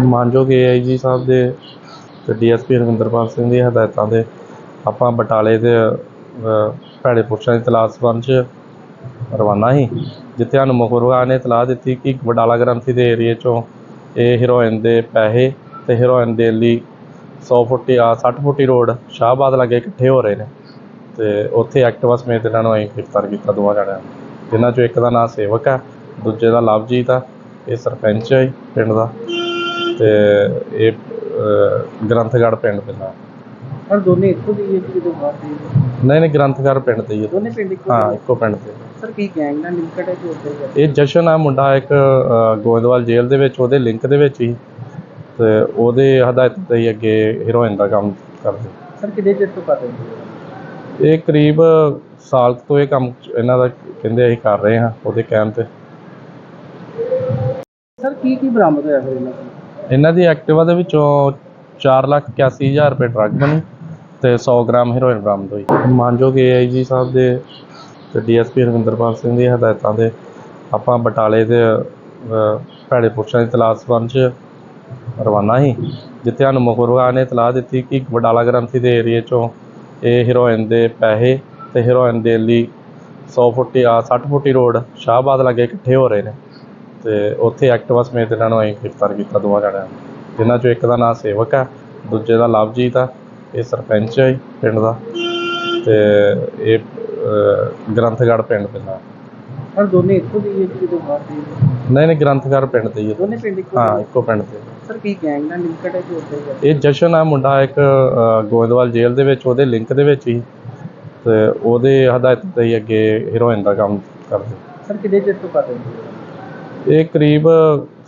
ਮਾਨਯੋਗ ਏਆਈਜੀ ਸਾਹਿਬ ਦੇ ਤੇ ਡੀਐਸਪੀ ਰਵਿੰਦਰਪਾਲ ਸਿੰਘ ਦੀ ਹਦਾਇਤਾਂ ਦੇ ਆਪਾਂ ਬਟਾਲੇ ਦੇ ਭੈੜੇ ਪੁਰਸ਼ਾਂ ਦੀ ਤਲਾਸ਼ ਸੰਬੰਧ 'ਚ ਰਵਾਨਾ ਸੀ, ਜਿੱਥੇ ਸਾਨੂੰ ਮੁਖਬਰਾਂ ਨੇ ਤਲਾਹ ਦਿੱਤੀ ਕਿ ਬਟਾਲਾ ਗ੍ਰੰਥੀ ਦੇ ਏਰੀਏ 'ਚੋਂ ਇਹ ਹੀਰੋਇਨ ਦੇ ਪੈਸੇ ਤੇ ਹੀਰੋਇਨ ਦੇ ਲਈ 100 ਫੁੱਟੀ ਆ 60 ਫੁੱਟੀ ਰੋਡ ਸ਼ਾਹਬਾਦ ਲਾਗੇ ਇਕੱਠੇ ਹੋ ਰਹੇ ਨੇ ਤੇ ਉੱਥੇ ਐਕਟਿਵਾ ਸਮੇਤ ਇਹਨਾਂ ਨੂੰ ਅਸੀਂ ਗ੍ਰਿਫਤਾਰ ਕੀਤਾ ਦੋਵਾਂ ਜਣਿਆਂ ਨੂੰ, ਜਿਨ੍ਹਾਂ 'ਚੋਂ ਇੱਕ ਦਾ ਨਾਂ ਸੇਵਕ ਆ, ਦੂਜੇ ਦਾ ਲਵਜੀਤ ਆ, ਇਹ ਸਰਪੰਚ ਹੈ ਜੀ, ਪਿੰਡ ਦਾ। ਤੇ ਇਹ ਅ, ਗ੍ਰੰਥਗੜ੍ਹ ਪਿੰਡ ਪੈਂਦਾ ਪਰ ਦੋਨੇ ਇੱਕੋ ਦੀ ਇੱਕ ਜਦੋਂ ਬਾਹਰ ਦੇ ਨਹੀਂ ਨਹੀਂ ਗ੍ਰੰਥਗੜ੍ਹ ਪਿੰਡ ਤੇ ਹੀ ਹੈ। ਦੋਨੇ ਪਿੰਡ ਇੱਕੋ ਹਾਂ? ਇੱਕੋ ਪਿੰਡ ਤੇ। ਸਰ ਕੀ ਗੈਂਗ ਨਾਲ ਲਿੰਕਡ ਹੈ ਜੋ ਉੱਤੇ ਕਰਦੇ ਇਹ ਜਸ਼ਨ ਆ ਮੁੰਡਾ ਇੱਕ ਅ, ਗੋਇੰਦਵਾਲ ਜੇਲ੍ਹ ਦੇ ਵਿੱਚ ਉਹਦੇ ਲਿੰਕ ਦੇ ਵਿੱਚ ਹੀ। ਤੇ ਉਹਦੇ ਹਦਾਇਤ ਤੇ ਹੀ ਅੱਗੇ ਹੀਰੋਇਨ ਦਾ ਕੰਮ ਕਰਦੇ। ਸਰ ਕਿਹਦੇ ਚਿਰ ਤੋਂ ਕਰਦੇ ਹੋ? ਇਹ ਕਰੀਬ ਸਾਲ ਕੁ ਤੋਂ ਇਹ ਕੰਮ ਇਹਨਾਂ ਦਾ ਕਹਿੰਦੇ ਅਸੀਂ ਕਰ ਰਹੇ ਹਾਂ ਉਹਦੇ ਕਹਿਣ ਤੇ। ਸਰ ਕੀ ਕੀ ਬਰਾਮਦ ਹੋਇਆ ਫਿਰ ਇਹਨਾਂ ਕੋਲ ਇਹਨਾਂ ਦੀ ਐਕਟਿਵਾ ਦੇ ਵਿੱਚੋਂ 481000 ਰੁਪਏ ਡਰੱਗ ਬਣੀ ਤੇ 100 ਗ੍ਰਾਮ ਹੈਰੋਇਨ ਬਰਾਮਦ ਹੋਈ। ਮਾਨਯੋਗ ਏਆਈਜੀ ਸਾਹਿਬ ਦੇ ਤੇ ਡੀਐਸਪੀ ਰਵਿੰਦਰਪਾਲ ਸਿੰਘ ਦੀ ਹਦਾਇਤਾਂ ਦੇ ਆਪਾਂ ਬਟਾਲੇ ਦੇ ਭੈੜੇ ਪੁਰਸ਼ਾਂ ਦੀ ਤਲਾਸ਼ ਸੰਬੰਧ 'ਚ ਰਵਾਨਾ ਸੀ, ਜਿੱਥੇ ਸਾਨੂੰ ਮੁਖਬਰਾਂ ਨੇ ਤਲਾਹ ਦਿੱਤੀ ਕਿ ਬਟਾਲਾ ਗ੍ਰੰਥੀ ਦੇ ਏਰੀਏ 'ਚੋਂ ਇਹ ਹੀਰੋਇਨ ਦੇ ਪੈਸੇ ਤੇ ਹੀਰੋਇਨ ਦੇ ਲਈ 100 ਫੁੱਟੀ ਆ 60 ਫੁੱਟੀ ਰੋਡ ਸ਼ਾਹਬਾਦ ਲਾਗੇ ਇਕੱਠੇ ਹੋ ਰਹੇ ਨੇ। ਤੇ ਉੱਥੇ ਐਕਟਿਵਾ ਸਮੇਤ ਇਹਨਾਂ ਨੂੰ ਅਸੀਂ ਗ੍ਰਿਫਤਾਰ ਕੀਤਾ ਦੋਵਾਂ ਜਣਿਆਂ ਨੂੰ। ਜਿਨ੍ਹਾਂ 'ਚੋਂ ਇੱਕ ਦਾ ਨਾਂ ਸੇਵਕ ਆ ਦੂਜੇ ਦਾ ਲਵਜੀਤ ਆ ਇਹ ਸਰਪੰਚ ਹੈ ਜੀ ਪਿੰਡ ਦਾ। ਤੇ ਇਹ ਅ, ਗ੍ਰੰਥਗੜ੍ਹ ਪਿੰਡ ਪੈਂਦਾ ਪਰ ਦੋਨੇ ਇੱਕੋ ਦੀ ਇੱਕ ਜਦੋਂ ਬਾਹਰ ਦੇ ਨਹੀਂ ਨਹੀਂ ਗ੍ਰੰਥਗੜ੍ਹ ਪਿੰਡ ਤੇ ਹੀ ਹੈ। ਦੋਨੇ ਪਿੰਡ ਇੱਕੋ ਹਾਂ ਦੇ? ਇੱਕੋ ਪਿੰਡ ਤੇ ਸਰ ਕੀ ਗੈਂਗ ਨਾਲ ਲਿੰਕਡ ਹੈ ਜੋ ਉੱਤੇ ਇਹ ਜਸ਼ਨ ਆ ਮੁੰਡਾ ਇੱਕ ਗੋਇੰਦਵਾਲ ਜੇਲ੍ਹ ਦੇ ਵਿੱਚ ਉਹਦੇ ਲਿੰਕ ਦੇ ਵਿੱਚ ਹੀ। ਤੇ ਉਹਦੇ ਹਦਾਇਤ ਤੇ ਹੀ ਅੱਗੇ ਹੀਰੋਇਨ ਦਾ ਕੰਮ ਕਰਦੇ। ਸਰ ਕਿਹਦੇ ਚਿਰ ਤੋਂ ਕਰਦੇ ਹੋ? ਇਹ ਕਰੀਬ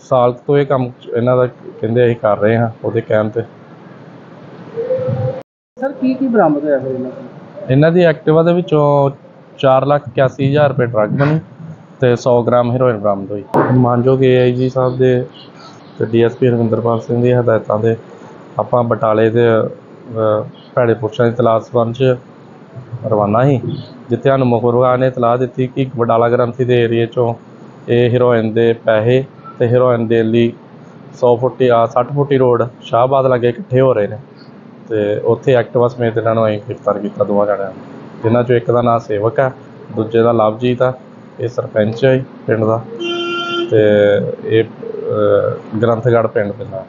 ਸਾਲ ਤੋਂ ਇਹ ਕੰਮ ਇਹਨਾਂ ਦਾ ਕਹਿੰਦੇ ਅਸੀਂ ਕਰ ਰਹੇ ਹਾਂ ਉਹਦੇ ਕਹਿਣ ਤੇ ਸਰ ਕੀ ਕੀ ਬਰਾਮਦ ਹੋਇਆ ਫਿਰ ਇਹਨਾਂ ਕੋਲ? ਇਹਨਾਂ ਦੀ ਐਕਟਿਵਾ ਦੇ ਵਿੱਚੋਂ 481000 ਰੁਪਏ ਡਰੱਗ ਬਣੀ ਤੇ 100 ਗ੍ਰਾਮ ਹੈਰੋਇਨ ਬਰਾਮਦ ਹੋਈ ਮਾਨਯੋਗ ਏਆਈਜੀ ਸਾਹਿਬ ਦੇ ਤੇ ਡੀਐਸਪੀ ਰਵਿੰਦਰਪਾਲ ਸਿੰਘ ਦੀ ਹਦਾਇਤਾਂ ਦੇ ਆਪਾਂ ਬਟਾਲੇ ਦੇ ਭੈੜੇ ਪੁਰਸ਼ਾਂ ਦੀ ਤਲਾਸ਼ ਸੰਬੰਧ 'ਚ ਰਵਾਨਾ ਸੀ ਜਿੱਥੇ ਸਾਨੂੰ ਮੁਖਬਰਾਂ ਨੇ ਇਤਲਾਹ ਦਿੱਤੀ ਕਿ ਬਡਾਲਾ ਗ੍ਰੰਥੀ ਦੇ ਏਰੀਏ 'ਚੋਂ ਇਹ ਹੀਰੋਇਨ ਦੇ ਪੈਸੇ ਤੇ ਹੀਰੋਇਨ ਦੇ ਲਈ 100 ਫੁੱਟੀ ਆ 60 ਫੁੱਟੀ ਰੋਡ ਸ਼ਾਹਬਾਦ ਲਾਗੇ ਇਕੱਠੇ ਹੋ ਰਹੇ ਨੇ ਤੇ ਉੱਥੇ ਐਕਟਿਵਾ ਸਮੇਤ ਇਹਨਾਂ ਨੂੰ ਅਸੀਂ ਗ੍ਰਿਫਤਾਰ ਕੀਤਾ ਦੋਵਾਂ ਜਣਿਆਂ ਨੂੰ ਜਿਨ੍ਹਾਂ 'ਚੋਂ ਇੱਕ ਦਾ ਨਾਂ ਸੇਵਕ ਆ ਦੂਜੇ ਦਾ ਲਵਜੀਤ ਆ ਇਹ ਸਰਪੰਚ ਹੈ ਜੀ ਪਿੰਡ ਦਾ ਤੇ ਇਹ ਅ, ਗ੍ਰੰਥਗੜ੍ਹ ਪਿੰਡ ਪੈਂਦਾ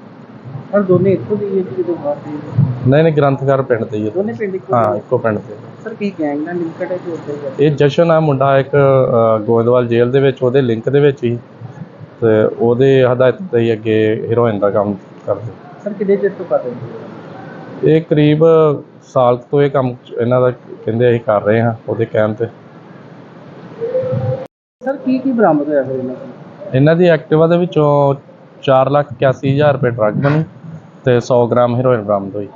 ਪਰ ਦੋਨੇ ਇੱਕੋ ਦੀ ਇੱਕ ਜਦੋਂ ਬਾਹਰ ਦੇ ਨਹੀਂ ਨਹੀਂ ਗ੍ਰੰਥਗੜ੍ਹ ਪਿੰਡ ਤੇ ਹੀ ਹੈ। ਦੋਨੇ ਪਿੰਡ ਇੱਕੋ ਹਾਂ ਦੇ? ਇੱਕੋ ਪਿੰਡ ਤੇ ਸਰ ਕੀ ਗੈਂਗ ਨਾਲ ਲਿੰਕਡ ਹੈ ਜੋ ਉੱਤੇ ਇਹ ਜਸ਼ਨ ਆ ਮੁੰਡਾ ਇੱਕ ਅ, ਗੋਇੰਦਵਾਲ ਜੇਲ੍ਹ ਦੇ ਵਿੱਚ ਉਹਦੇ ਲਿੰਕ ਦੇ ਵਿੱਚ ਹੀ। ਤੇ ਉਹਦੇ ਹਦਾਇਤ ਤੇ ਹੀ ਅੱਗੇ ਹੀਰੋਇਨ ਦਾ ਕੰਮ ਕਰਦੇ। ਸਰ ਕਿਹਦੇ ਚਿਰ ਤੋਂ ਕਰਦੇ ਹੋ? ਇਹ ਕਰੀਬ ਸਾਲ ਕੁ ਤੋਂ ਇਹ ਕੰਮ ਇਹਨਾਂ ਦਾ ਕਹਿੰਦੇ ਅਸੀਂ ਕਰ ਰਹੇ ਹਾਂ ਉਹਦੇ ਕਹਿਣ ਤੇ। ਸਰ ਕੀ ਕੀ ਬਰਾਮਦ ਹੋਇਆ ਫਿਰ ਇਹਨਾਂ ਦੀ ਐਕਟਿਵਾ ਦੇ ਵਿੱਚੋਂ 481000 ਰੁਪਏ ਡਰੱਗ ਬਣੀ ਤੇ 100 ਗ੍ਰਾਮ ਹੈਰੋਇਨ ਬਰਾਮਦ ਹੋਈ।